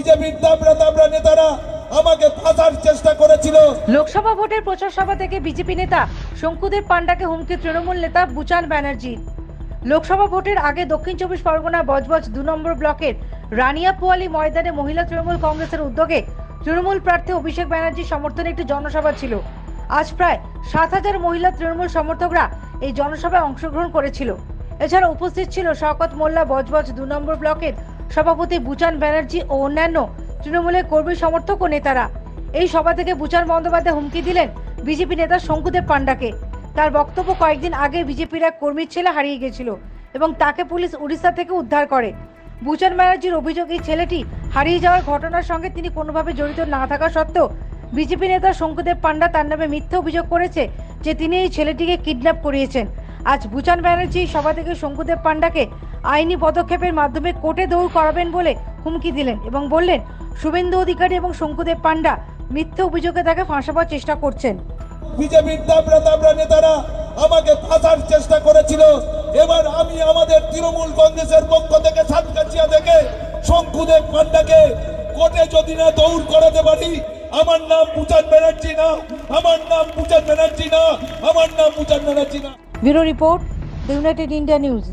বিজেপির দাবড়া দাবড়া নেতারা আমাকে ফাঁসার চেষ্টা করেছিল। লোকসভা ভোটের প্রচার সভা থেকে বিজেপি নেতা শঙ্কুদেব পান্ডাকে হুমকি তৃণমূল নেতা বুচান ব্যানার্জি। লোকসভা ভোটের আগে দক্ষিণ চব্বিশ পরগনা বজবজ দু নম্বর ব্লকের রানিয়াপোয়ালি ময়দানে মহিলা তৃণমূল কংগ্রেসের উদ্যোগে তৃণমূল প্রার্থী অভিষেক ব্যানার্জির সমর্থনে একটি জনসভা ছিল। আজ প্রায় সাত হাজার মহিলা তৃণমূল সমর্থকরা এই জনসভায় অংশগ্রহণ করেছিল। এছাড়া উপস্থিত ছিল শওকত মোল্লা বজবজ দু নম্বর ব্লকের সভাপতি বুচান ব্যানার্জি ও অন্যান্য তৃণমূলের কর্মী সমর্থক ও নেতারা। এই সভা থেকে বুচান বন্দ্যোপাধ্যায় হুমকি দিলেন বিজেপি নেতা শঙ্কুদেব পান্ডাকে তার বক্তব্য কয়েকদিন আগে বিজেপির এক কর্মীর ছেলে হারিয়ে গেছিল এবং তাকে পুলিশ উড়িষ্যা থেকে উদ্ধার করে। বুচান ব্যানার্জির অভিযোগ, এই ছেলেটি হারিয়ে যাওয়ার ঘটনার সঙ্গে তিনি কোনোভাবে জড়িত না থাকা সত্ত্বেও বিজেপি নেতা শঙ্কুদেব পান্ডা তার নামে মিথ্যে অভিযোগ করেছে যে তিনি এই ছেলেটিকে কিডন্যাপ করিয়েছেন। আজ বুচান ব্যানার্জি সভা থেকে শঙ্কুদেব পান্ডাকে আইনি পদক্ষেপের মাধ্যমে কোর্টে দৌড় করাবেন বলে হুমকি দিলেন এবং বললেন শুভেন্দু অধিকারী এবং শঙ্কুদেব পান্ডা মিথ্যে অভিযোগে তাকে ফাঁসাবার চেষ্টা করছেন। বিজেপির দাবড়া দাবড়া নেতারা আমাকে ফাঁসার চেষ্টা করেছিল। এবার আমি আমাদের তৃণমূল কংগ্রেসের পক্ষ থেকে সাতকাছিয়া থেকে শঙ্কুদেব পান্ডাকে কোর্টে যদি না দৌড় করাতে পারি আমার নাম পুচান ব্যানার্জি না আমার নাম পুচান ব্যানার্জি না আমার নাম পুচান ব্যানার্জি না। Bureau report United India news.